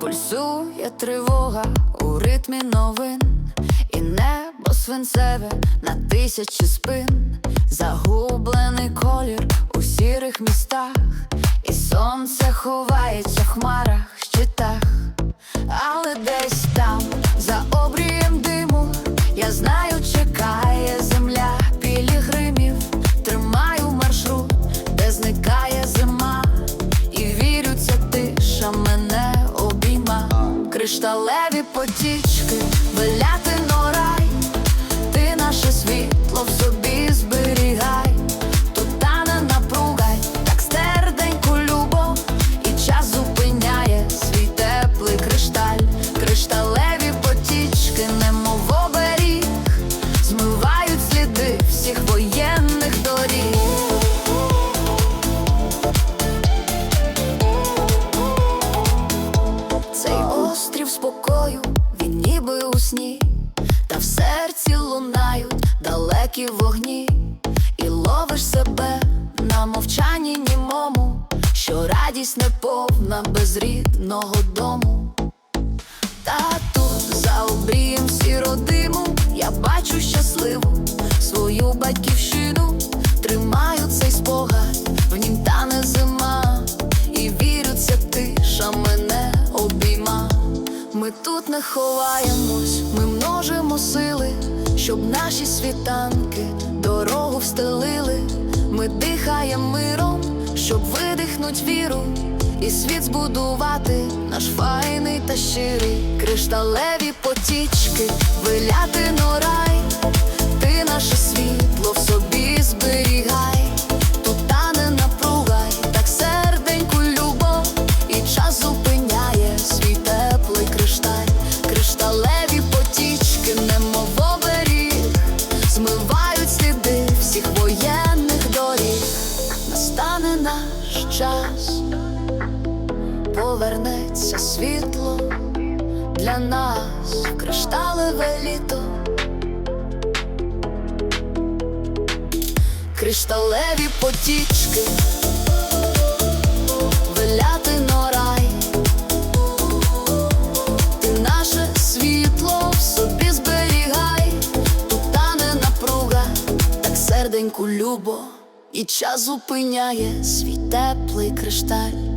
Пульсує тривога у ритмі новин, і небо свинцеве на тисячі спин, загублений колір у сірих містах, і сонце ховається в хмарах, щитах, але десь там, за обрієм диму, я знаю, чекає Кришталеві потічки, виляти рай, ти наше світло в серці лунають далекі вогні, і ловиш себе на мовчанні німому, що радість неповна без рідного дому. Та тут за обрієм сіродиму я бачу щасливу Тут не ховаємось, ми множимо сили, щоб наші світанки дорогу встелили. Ми дихаємо миром, щоб видихнуть віру, і світ збудувати наш файний та щирий, кришталеві потічки, виляти рай, ти наше світло час, повернеться світло для нас кришталеве літо. Кришталеві потічки, виляти рай, ти наше світло в собі зберігай, тут тане напруга, так серденьку любо, і час зупиняє свій теплий кришталь.